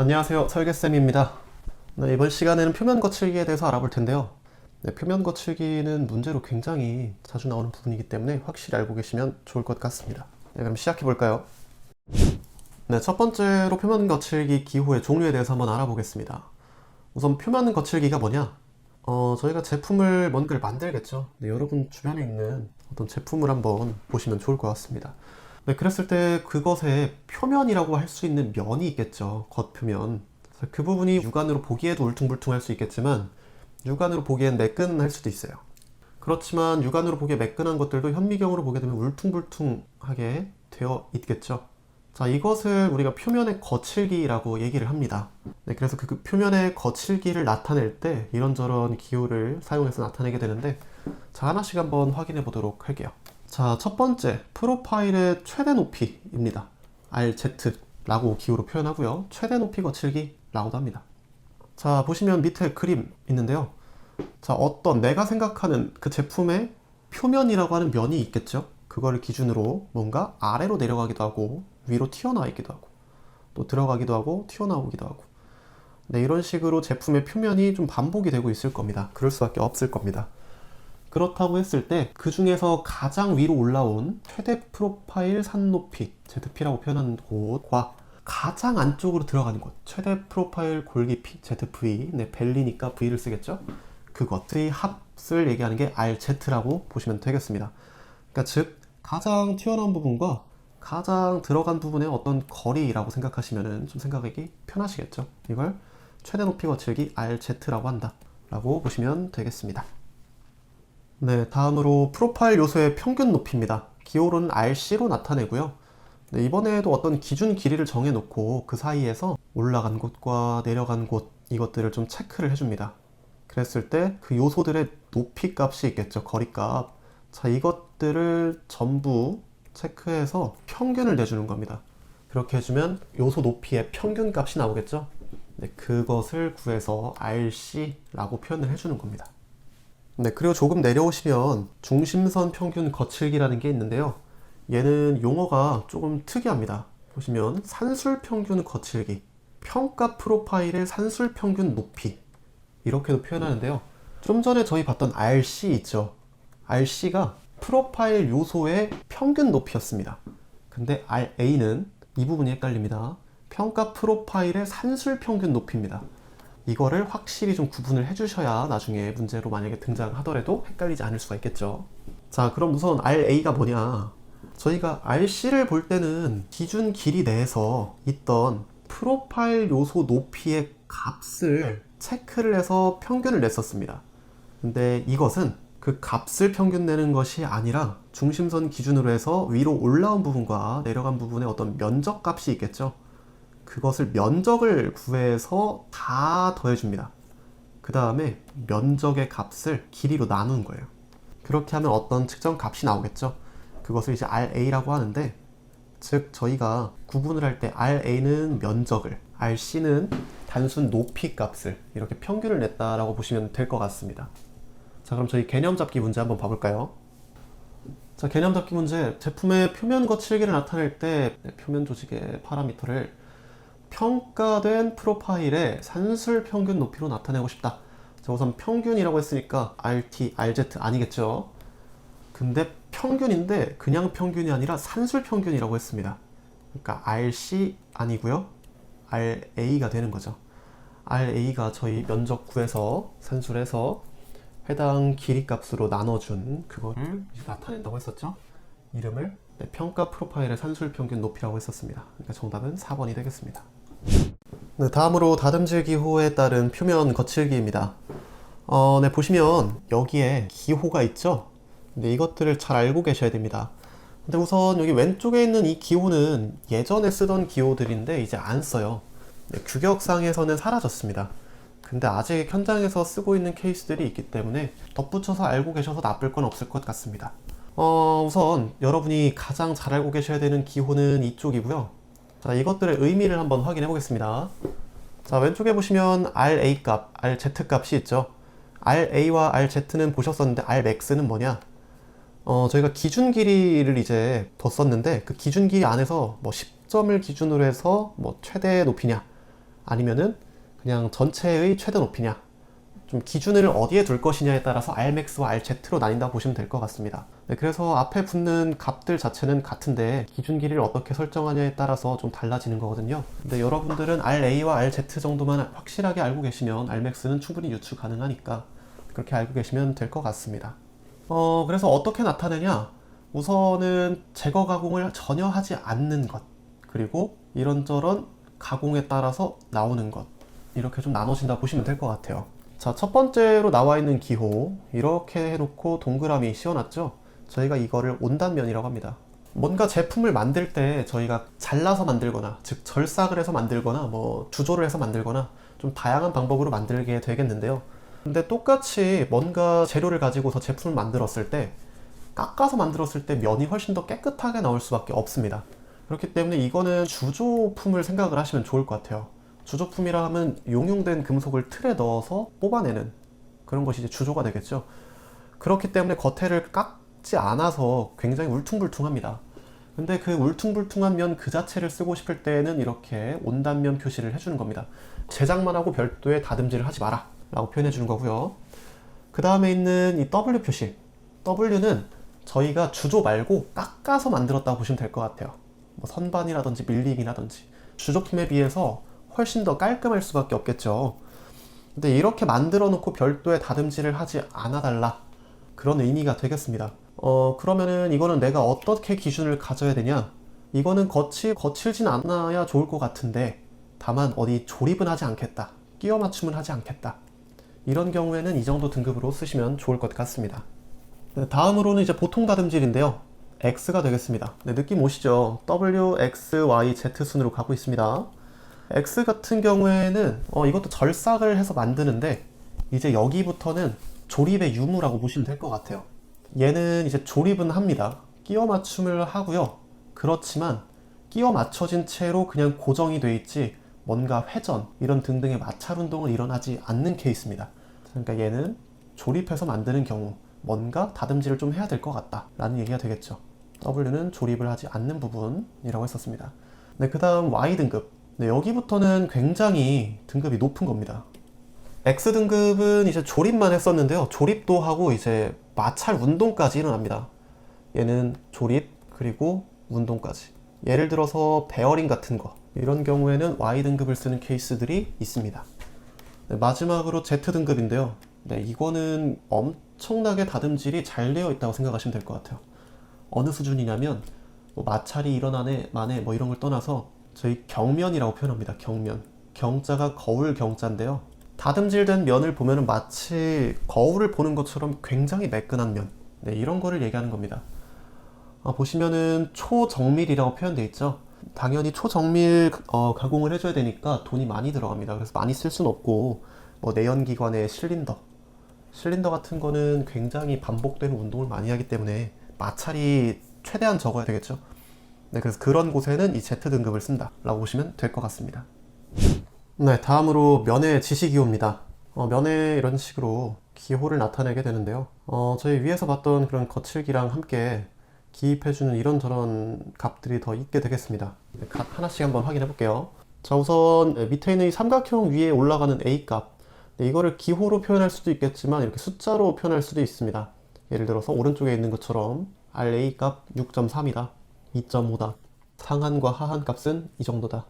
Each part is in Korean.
안녕하세요. 설계쌤입니다. 네, 이번 시간에는 표면 거칠기에 대해서 알아볼 텐데요. 네, 표면 거칠기는 문제로 굉장히 자주 나오는 부분이기 때문에 확실히 알고 계시면 좋을 것 같습니다. 네, 그럼 시작해 볼까요? 네, 첫 번째로 표면 거칠기 기호의 종류에 대해서 한번 알아보겠습니다. 우선 표면 거칠기가 뭐냐? 어, 저희가 제품을 뭔가를 만들겠죠. 네, 여러분 주변에 있는 어떤 제품을 한번 보시면 좋을 것 같습니다. 네, 그랬을 때 그것의 표면이라고 할 수 있는 면이 있겠죠. 겉표면. 그 부분이 육안으로 보기에도 울퉁불퉁할 수 있겠지만 육안으로 보기엔 매끈할 수도 있어요. 그렇지만 육안으로 보기에 매끈한 것들도 현미경으로 보게 되면 울퉁불퉁하게 되어 있겠죠. 자, 이것을 우리가 표면의 거칠기라고 얘기를 합니다. 네, 그래서 그, 그 표면의 거칠기를 나타낼 때 이런저런 기호를 사용해서 나타내게 되는데 자, 하나씩 한번 확인해 보도록 할게요. 자, 첫 번째, 프로파일의 최대 높이입니다. RZ라고 기호로 표현하고요. 최대 높이 거칠기라고도 합니다. 자, 보시면 밑에 그림 있는데요. 자, 어떤 내가 생각하는 그 제품의 표면이라고 하는 면이 있겠죠? 그거를 기준으로 뭔가 아래로 내려가기도 하고 위로 튀어나와 있기도 하고 또 들어가기도 하고 튀어나오기도 하고 네, 이런 식으로 제품의 표면이 좀 반복이 되고 있을 겁니다. 그럴 수밖에 없을 겁니다. 그렇다고 했을 때 그 중에서 가장 위로 올라온 최대 프로파일 산 높이 ZP라고 표현하는 곳과 가장 안쪽으로 들어가는 곳 최대 프로파일 골 깊이 ZV 네 벨리니까 V를 쓰겠죠? 그것의 합을 얘기하는 게 RZ라고 보시면 되겠습니다. 그러니까 즉 가장 튀어나온 부분과 가장 들어간 부분의 어떤 거리라고 생각하시면은 좀 생각하기 편하시겠죠? 이걸 최대 높이 거칠기 RZ라고 한다 라고 보시면 되겠습니다 네, 다음으로 프로파일 요소의 평균 높이입니다. 기호로는 RC로 나타내고요. 네, 이번에도 어떤 기준 길이를 정해놓고 그 사이에서 올라간 곳과 내려간 곳 이것들을 좀 체크를 해줍니다. 그랬을 때 그 요소들의 높이 값이 있겠죠. 거리 값. 자, 이것들을 전부 체크해서 평균을 내주는 겁니다. 그렇게 해주면 요소 높이의 평균 값이 나오겠죠. 네, 그것을 구해서 RC라고 표현을 해주는 겁니다. 네, 그리고 조금 내려오시면 중심선 평균 거칠기라는 게 있는데요. 얘는 용어가 조금 특이합니다. 보시면 산술 평균 거칠기, 평가 프로파일의 산술 평균 높이 이렇게도 표현하는데요. 좀 전에 저희 봤던 RC 있죠. RC가 프로파일 요소의 평균 높이였습니다. 근데 RA는 이 부분이 헷갈립니다. 평가 프로파일의 산술 평균 높이입니다. 이거를 확실히 좀 구분을 해주셔야 나중에 문제로 만약에 등장하더라도 헷갈리지 않을 수가 있겠죠. 자, 그럼 우선 RA가 뭐냐? 저희가 RC를 볼 때는 기준 길이 내에서 있던 프로파일 요소 높이의 값을 체크를 해서 평균을 냈었습니다. 근데 이것은 그 값을 평균 내는 것이 아니라 중심선 기준으로 해서 위로 올라온 부분과 내려간 부분의 어떤 면적 값이 있겠죠. 그것을 면적을 구해서 다 더해줍니다. 그 다음에 면적의 값을 길이로 나눈 거예요. 그렇게 하면 어떤 측정 값이 나오겠죠. 그것을 이제 RA라고 하는데, 즉 저희가 구분을 할 때 RA는 면적을, RC는 단순 높이 값을 이렇게 평균을 냈다라고 보시면 될 것 같습니다. 자, 그럼 저희 개념 잡기 문제 한번 봐볼까요? 자, 개념 잡기 문제. 제품의 표면 거칠기를 나타낼 때 표면 조직의 파라미터를 평가된 프로파일의 산술 평균 높이로 나타내고 싶다. 자, 우선 평균이라고 했으니까 RT, RZ 아니겠죠? 근데 평균인데 그냥 평균이 아니라 산술 평균이라고 했습니다. 그러니까 RC 아니고요. RA가 되는 거죠. RA가 저희 면적 구해서 산술해서 해당 길이 값으로 나눠준 그거를 이제 나타낸다고 했었죠. 이름을 네, 평가 프로파일의 산술 평균 높이라고 했었습니다. 그러니까 정답은 4번이 되겠습니다. 네, 다음으로 다듬질 기호에 따른 표면 거칠기입니다. 어, 네, 보시면 여기에 기호가 있죠? 근데 이것들을 잘 알고 계셔야 됩니다. 근데 우선 여기 왼쪽에 있는 이 기호는 예전에 쓰던 기호들인데 이제 안 써요. 네, 규격상에서는 사라졌습니다. 근데 아직 현장에서 쓰고 있는 케이스들이 있기 때문에 덧붙여서 알고 계셔서 나쁠 건 없을 것 같습니다. 어, 우선 여러분이 가장 잘 알고 계셔야 되는 기호는 이쪽이고요. 자, 이것들의 의미를 한번 확인해 보겠습니다. 자, 왼쪽에 보시면 RA 값, RZ 값이 있죠. RA와 RZ는 보셨었는데 RMAX는 뭐냐? 어, 저희가 기준 길이를 이제 뒀었는데 그 기준 길이 안에서 뭐 10점을 기준으로 해서 뭐 최대 높이냐 아니면은 그냥 전체의 최대 높이냐 좀 기준을 어디에 둘 것이냐에 따라서 Rmax와 RZ로 나뉜다 보시면 될 것 같습니다. 네, 그래서 앞에 붙는 값들 자체는 같은데 기준 길이를 어떻게 설정하냐에 따라서 좀 달라지는 거거든요. 근데 여러분들은 RA와 RZ 정도만 확실하게 알고 계시면 Rmax는 충분히 유추 가능하니까 그렇게 알고 계시면 될 것 같습니다. 어, 그래서 어떻게 나타내냐? 우선은 제거 가공을 전혀 하지 않는 것, 그리고 이런저런 가공에 따라서 나오는 것, 이렇게 좀 나눠진다 보시면 될 것 같아요. 자, 첫 번째로 나와 있는 기호, 이렇게 해놓고 동그라미 씌워놨죠? 저희가 이거를 온단면이라고 합니다. 뭔가 제품을 만들 때 저희가 잘라서 만들거나, 즉, 절삭을 해서 만들거나, 뭐, 주조를 해서 만들거나, 좀 다양한 방법으로 만들게 되겠는데요. 근데 똑같이 뭔가 재료를 가지고서 제품을 만들었을 때 깎아서 만들었을 때 면이 훨씬 더 깨끗하게 나올 수밖에 없습니다. 그렇기 때문에 이거는 주조품을 생각을 하시면 좋을 것 같아요. 주조품이라 하면 용융된 금속을 틀에 넣어서 뽑아내는 그런 것이 이제 주조가 되겠죠. 그렇기 때문에 겉에를 깎지 않아서 굉장히 울퉁불퉁합니다. 근데 그 울퉁불퉁한 면 그 자체를 쓰고 싶을 때는 이렇게 온단면 표시를 해주는 겁니다. 제작만 하고 별도의 다듬질을 하지 마라 라고 표현해 주는 거고요. 그 다음에 있는 이 W 표시. W는 저희가 주조 말고 깎아서 만들었다고 보시면 될 것 같아요. 뭐 선반이라든지 밀링이라든지 주조품에 비해서 훨씬 더 깔끔할 수밖에 없겠죠. 근데 이렇게 만들어 놓고 별도의 다듬질을 하지 않아 달라. 그런 의미가 되겠습니다. 어, 그러면은 이거는 내가 어떻게 기준을 가져야 되냐? 이거는 거칠, 거칠진 않아야 좋을 것 같은데, 다만 어디 조립은 하지 않겠다. 끼워 맞춤은 하지 않겠다. 이런 경우에는 이 정도 등급으로 쓰시면 좋을 것 같습니다. 네, 다음으로는 이제 보통 다듬질인데요. X가 되겠습니다. 네, 느낌 오시죠? W, X, Y, Z 순으로 가고 있습니다. X 같은 경우에는 어, 이것도 절삭을 해서 만드는데 이제 여기부터는 조립의 유무라고 보시면 될 것 같아요. 얘는 이제 조립은 합니다. 끼워 맞춤을 하고요. 그렇지만 끼워 맞춰진 채로 그냥 고정이 돼 있지 뭔가 회전 이런 등등의 마찰 운동은 일어나지 않는 케이스입니다. 그러니까 얘는 조립해서 만드는 경우 뭔가 다듬질을 좀 해야 될 것 같다 라는 얘기가 되겠죠. W는 조립을 하지 않는 부분이라고 했었습니다. 네, 그 다음 Y등급. 네, 여기부터는 굉장히 등급이 높은 겁니다. X등급은 이제 조립만 했었는데요. 조립도 하고 이제 마찰 운동까지 일어납니다. 얘는 조립, 그리고 운동까지. 예를 들어서 베어링 같은 거. 이런 경우에는 Y등급을 쓰는 케이스들이 있습니다. 네, 마지막으로 Z등급인데요. 네, 이거는 엄청나게 다듬질이 잘 되어 있다고 생각하시면 될 것 같아요. 어느 수준이냐면 뭐 마찰이 일어나네 만에 뭐 이런 걸 떠나서 저희 경면이라고 표현합니다. 경면. 경자가 거울 경자인데요. 다듬질된 면을 보면 마치 거울을 보는 것처럼 굉장히 매끈한 면. 네, 이런 거를 얘기하는 겁니다. 아, 보시면은 초정밀이라고 표현되어 있죠. 당연히 초정밀 어, 가공을 해줘야 되니까 돈이 많이 들어갑니다. 그래서 많이 쓸 수는 없고 뭐 내연기관의 실린더, 실린더 같은 거는 굉장히 반복되는 운동을 많이 하기 때문에 마찰이 최대한 적어야 되겠죠. 네, 그래서 그런 곳에는 이 Z등급을 쓴다 라고 보시면 될 것 같습니다. 네, 다음으로 면의 지시기호입니다. 어, 면에 이런 식으로 기호를 나타내게 되는데요. 어, 저희 위에서 봤던 그런 거칠기랑 함께 기입해주는 이런저런 값들이 더 있게 되겠습니다. 네, 값 하나씩 한번 확인해 볼게요. 자, 우선 밑에 있는 이 삼각형 위에 올라가는 A 값. 네, 이거를 기호로 표현할 수도 있겠지만 이렇게 숫자로 표현할 수도 있습니다. 예를 들어서 오른쪽에 있는 것처럼 RA 값 6.3이다. 2.5다. 상한과 하한 값은 이 정도다.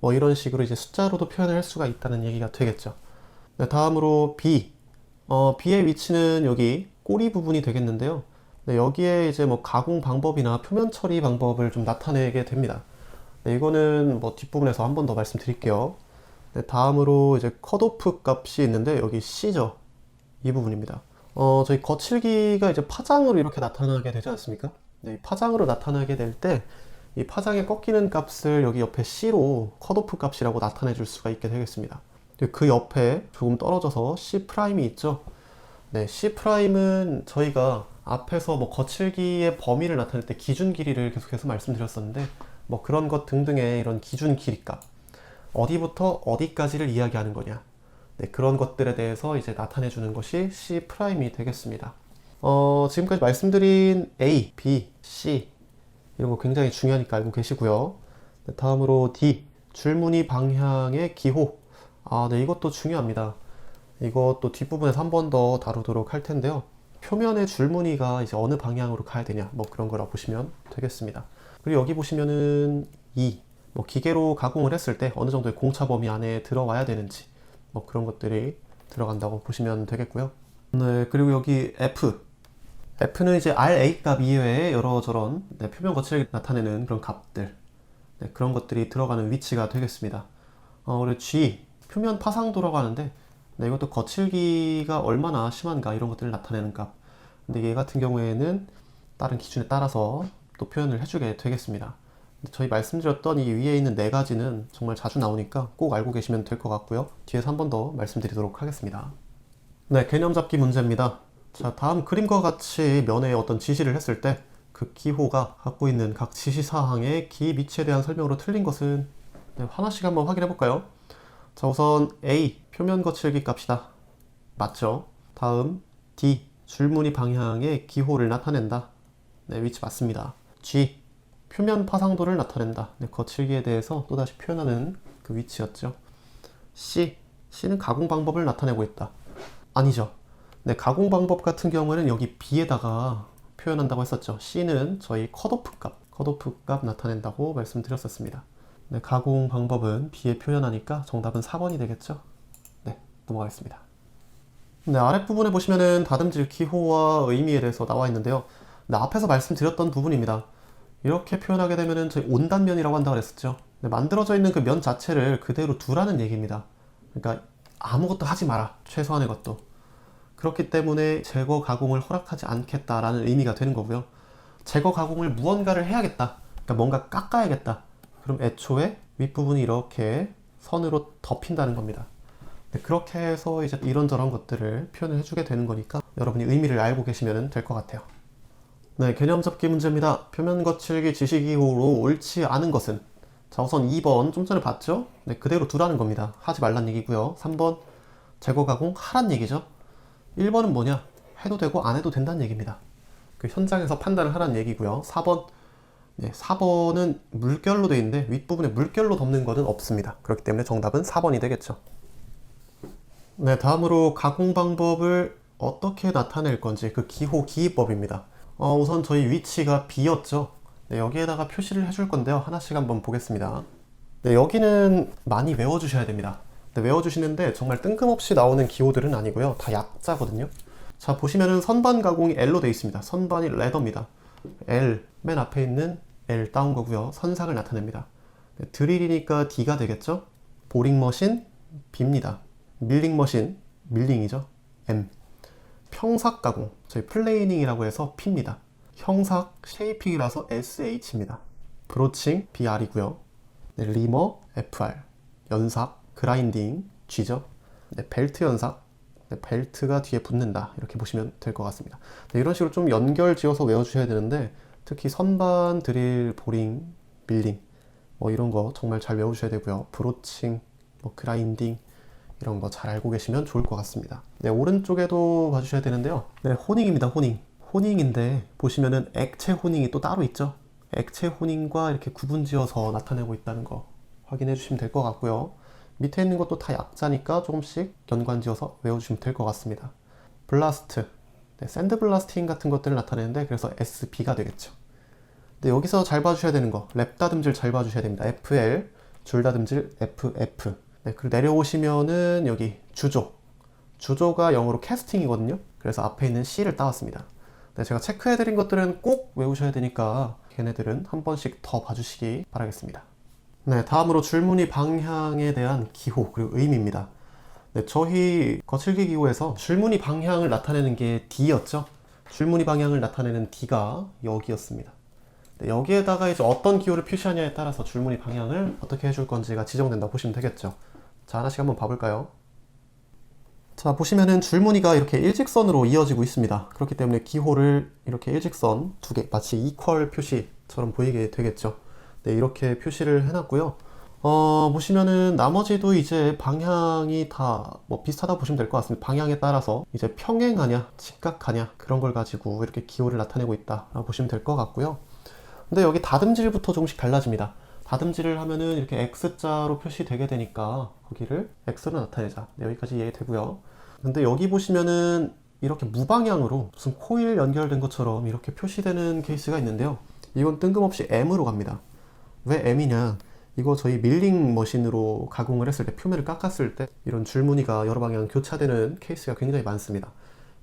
뭐 이런 식으로 이제 숫자로도 표현할 수가 있다는 얘기가 되겠죠. 네, 다음으로 B. 어, B의 위치는 여기 꼬리 부분이 되겠는데요. 네, 여기에 이제 뭐 가공 방법이나 표면 처리 방법을 좀 나타내게 됩니다. 네, 이거는 뭐 뒷부분에서 한 번 더 말씀드릴게요. 네, 다음으로 이제 컷오프 값이 있는데 여기 C죠. 이 부분입니다. 어, 저희 거칠기가 이제 파장으로 이렇게 나타나게 되지 않습니까? 네, 파장으로 나타나게 될 때 이 파장에 꺾이는 값을 여기 옆에 C로 컷오프 값이라고 나타내 줄 수가 있게 되겠습니다. 그 옆에 조금 떨어져서 C 프라임이 있죠. 네, C 프라임은 저희가 앞에서 뭐 거칠기의 범위를 나타낼 때 기준 길이를 계속해서 말씀드렸었는데 뭐 그런 것 등등의 이런 기준 길이 값 어디부터 어디까지를 이야기하는 거냐 네, 그런 것들에 대해서 이제 나타내 주는 것이 C 프라임이 되겠습니다. 어, 지금까지 말씀드린 A, B, C 이런 거 굉장히 중요하니까 알고 계시고요. 네, 다음으로 D, 줄무늬 방향의 기호 아, 네, 이것도 중요합니다. 이것도 뒷부분에서 한 번 더 다루도록 할 텐데요. 표면의 줄무늬가 이제 어느 방향으로 가야 되냐, 뭐 그런 거라 보시면 되겠습니다. 그리고 여기 보시면은 이, 뭐 기계로 가공을 했을 때 어느 정도의 공차 범위 안에 들어와야 되는지, 뭐 그런 것들이 들어간다고 보시면 되겠고요. 네, 그리고 여기 F. F는 이제 RA 값 이외에 여러 저런 네, 표면 거칠게 나타내는 그런 값들, 네, 그런 것들이 들어가는 위치가 되겠습니다. 어, 그리고 G, 표면 파상도라고 하는데, 네, 이것도 거칠기가 얼마나 심한가 이런 것들을 나타내는 값. 근데 얘 같은 경우에는 다른 기준에 따라서 또 표현을 해주게 되겠습니다. 저희 말씀드렸던 이 위에 있는 네 가지는 정말 자주 나오니까 꼭 알고 계시면 될 것 같고요. 뒤에서 한 번 더 말씀드리도록 하겠습니다. 네, 개념 잡기 문제입니다. 자, 다음 그림과 같이 면에 어떤 지시를 했을 때그 기호가 갖고 있는 각 지시 사항의 기 위치에 대한 설명으로 틀린 것은 네, 하나씩 한번 확인해 볼까요? 자, 우선 A 표면 거칠기 값이다. 맞죠? 다음 D 줄무늬 방향의 기호를 나타낸다. 네, 위치 맞습니다. G 표면 파상도를 나타낸다. 네, 거칠기에 대해서 또다시 표현하는 그 위치였죠. C C는 가공 방법을 나타내고 있다. 아니죠. 네, 가공 방법 같은 경우에는 여기 B에다가 표현한다고 했었죠. C는 저희 컷오프 값, 컷오프 값 나타낸다고 말씀드렸었습니다. 네, 가공 방법은 B에 표현하니까 정답은 4번이 되겠죠. 네, 넘어가겠습니다. 네, 아랫부분에 보시면은 다듬질 기호와 의미에 대해서 나와 있는데요. 네, 앞에서 말씀드렸던 부분입니다. 이렇게 표현하게 되면은 저희 온단면이라고 한다고 그랬었죠. 네, 만들어져 있는 그 면 자체를 그대로 두라는 얘기입니다. 그러니까 아무것도 하지 마라. 최소한의 것도. 그렇기 때문에 제거 가공을 허락하지 않겠다라는 의미가 되는 거고요. 제거 가공을 무언가를 해야겠다. 그러니까 뭔가 깎아야겠다. 그럼 애초에 윗부분이 이렇게 선으로 덮인다는 겁니다. 네, 그렇게 해서 이제 이런저런 것들을 표현을 해주게 되는 거니까 여러분이 의미를 알고 계시면 될 것 같아요. 네, 개념 잡기 문제입니다. 표면 거칠기 지시기호로 옳지 않은 것은 자, 우선 2번 좀 전에 봤죠? 네, 그대로 두라는 겁니다. 하지 말란 얘기고요. 3번 제거 가공 하란 얘기죠. 1번은 뭐냐? 해도 되고 안 해도 된다는 얘기입니다. 그 현장에서 판단을 하라는 얘기고요. 4번 네, 4번은 물결로 되어 있는데 윗부분에 물결로 덮는 것은 없습니다. 그렇기 때문에 정답은 4번이 되겠죠. 네, 다음으로 가공 방법을 어떻게 나타낼 건지 그 기호 기입법입니다. 어, 우선 저희 위치가 B였죠. 네, 여기에다가 표시를 해줄 건데요. 하나씩 한번 보겠습니다. 네, 여기는 많이 외워주셔야 됩니다. 네, 외워주시는데 정말 뜬금없이 나오는 기호들은 아니고요. 다 약자거든요. 자, 보시면은 선반 가공이 L로 되어 있습니다. 선반이 레더입니다. L, 맨 앞에 있는 L 따온 거고요. 선상을 나타냅니다. 네, 드릴이니까 D가 되겠죠? 보링 머신, B입니다. 밀링 머신, 밀링이죠? M. 평삭 가공, 저희 플레이닝이라고 해서 P입니다. 형삭, 쉐이핑이라서 SH입니다. 브로칭, BR이고요. 네, 리머, FR. 연삭, 그라인딩, G죠. 네, 벨트 연삭, 네, 벨트가 뒤에 붙는다. 이렇게 보시면 될 것 같습니다. 네, 이런 식으로 좀 연결 지어서 외워주셔야 되는데, 특히 선반, 드릴, 보링, 밀링, 뭐 이런 거 정말 잘 외워주셔야 되고요. 브로칭, 뭐 그라인딩, 이런 거 잘 알고 계시면 좋을 것 같습니다. 네, 오른쪽에도 봐주셔야 되는데요. 네, 호닝입니다, 호닝. 호닝인데, 보시면은 액체 호닝이 또 따로 있죠? 액체 호닝과 이렇게 구분 지어서 나타내고 있다는 거 확인해 주시면 될 것 같고요. 밑에 있는 것도 다 약자니까 조금씩 연관 지어서 외워주시면 될 것 같습니다. 블라스트, 네, 샌드 블라스팅 같은 것들을 나타내는데 그래서 SB가 되겠죠. 근데 여기서 잘 봐주셔야 되는 거, 랩 다듬질 잘 봐주셔야 됩니다. FL, 줄 다듬질 FF. 네, 그리고 내려오시면은 여기 주조. 주조가 영어로 캐스팅이거든요. 그래서 앞에 있는 C를 따왔습니다. 네, 제가 체크해드린 것들은 꼭 외우셔야 되니까 걔네들은 한 번씩 더 봐주시기 바라겠습니다. 네, 다음으로 줄무늬 방향에 대한 기호 그리고 의미입니다. 네, 저희 거칠기 기호에서 줄무늬 방향을 나타내는 게 D였죠. 줄무늬 방향을 나타내는 D가 여기였습니다. 네, 여기에다가 이제 어떤 기호를 표시하냐에 따라서 줄무늬 방향을 어떻게 해줄 건지가 지정된다 보시면 되겠죠. 자, 하나씩 한번 봐볼까요? 자, 보시면은 줄무늬가 이렇게 일직선으로 이어지고 있습니다. 그렇기 때문에 기호를 이렇게 일직선 두 개, 마치 이퀄 표시처럼 보이게 되겠죠. 네, 이렇게 표시를 해놨고요. 어, 보시면은 나머지도 이제 방향이 다 뭐 비슷하다 보시면 될 것 같습니다. 방향에 따라서 이제 평행하냐, 직각하냐, 그런 걸 가지고 이렇게 기호를 나타내고 있다라고 보시면 될 것 같고요. 근데 여기 다듬질부터 조금씩 달라집니다. 다듬질을 하면은 이렇게 X자로 표시되게 되니까 거기를 X로 나타내자. 네, 여기까지 이해되고요. 근데 여기 보시면은 이렇게 무방향으로 무슨 코일 연결된 것처럼 이렇게 표시되는 케이스가 있는데요. 이건 뜬금없이 M으로 갑니다. 왜 M이냐? 이거 저희 밀링 머신으로 가공을 했을 때 표면을 깎았을 때 이런 줄무늬가 여러 방향 교차되는 케이스가 굉장히 많습니다.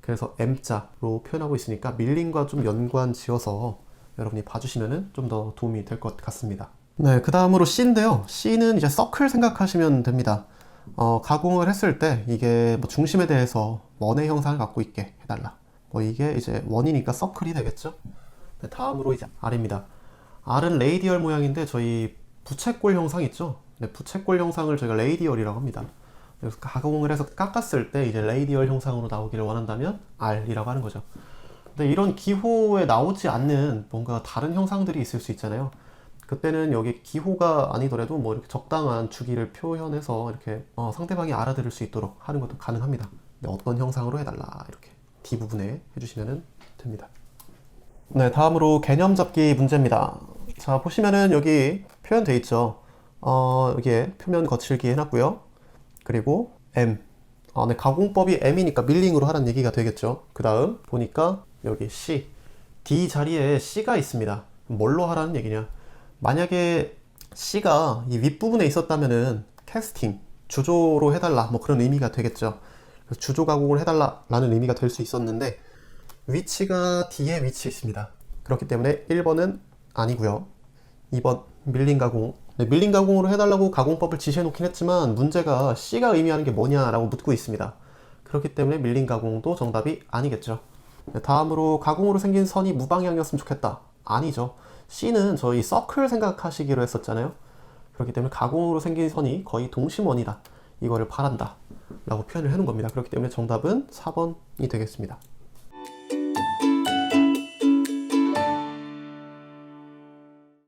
그래서 M자로 표현하고 있으니까 밀링과 좀 연관 지어서 여러분이 봐주시면 좀 더 도움이 될 것 같습니다. 네, 그 다음으로 C인데요. C는 이제 서클 생각하시면 됩니다. 어, 가공을 했을 때 이게 뭐 중심에 대해서 원의 형상을 갖고 있게 해달라. 뭐 이게 이제 원이니까 서클이 되겠죠? 네, 다음으로 이제 R입니다. R은 레이디얼 모양인데 저희 부채꼴 형상 있죠? 네, 부채꼴 형상을 저희가 레이디얼이라고 합니다. 그래서 가공을 해서 깎았을 때 이제 레이디얼 형상으로 나오기를 원한다면 R이라고 하는 거죠. 근데 이런 기호에 나오지 않는 뭔가 다른 형상들이 있을 수 있잖아요. 그때는 여기 기호가 아니더라도 뭐 이렇게 적당한 주기를 표현해서 이렇게 어, 상대방이 알아들을 수 있도록 하는 것도 가능합니다. 네, 어떤 형상으로 해달라 이렇게 D 부분에 해주시면 됩니다. 네, 다음으로 개념 잡기 문제입니다. 자, 보시면은 여기 표현돼 있죠. 어, 여기에 표면 거칠기 해놨고요. 그리고 M. 아, 네, 가공법이 M이니까 밀링으로 하라는 얘기가 되겠죠. 그 다음 보니까 여기 C. D 자리에 C가 있습니다. 뭘로 하라는 얘기냐? 만약에 C가 이 윗부분에 있었다면은 캐스팅, 주조로 해달라 뭐 그런 의미가 되겠죠. 주조 가공을 해달라 라는 의미가 될 수 있었는데 위치가 D에 위치해 있습니다. 그렇기 때문에 1번은 아니고요. 2번 밀링 가공. 네, 밀링 가공으로 해달라고 가공법을 지시해 놓긴 했지만 문제가 C가 의미하는 게 뭐냐라고 묻고 있습니다. 그렇기 때문에 밀링 가공도 정답이 아니겠죠. 네, 다음으로 가공으로 생긴 선이 무방향이었으면 좋겠다. 아니죠. C는 저희 서클 생각하시기로 했었잖아요. 그렇기 때문에 가공으로 생긴 선이 거의 동심원이다. 이거를 바란다. 라고 표현을 해놓은 겁니다. 그렇기 때문에 정답은 4번이 되겠습니다.